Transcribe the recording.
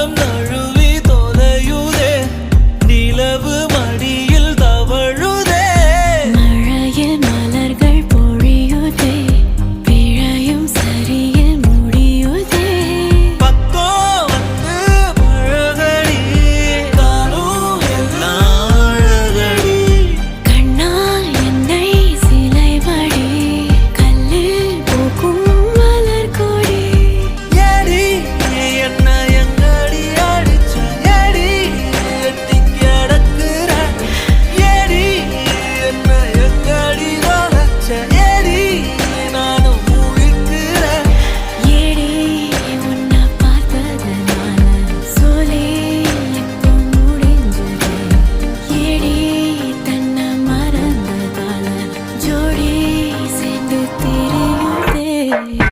കാലം നഴുവി തൊലയുതേ നിലവ് Tirinote.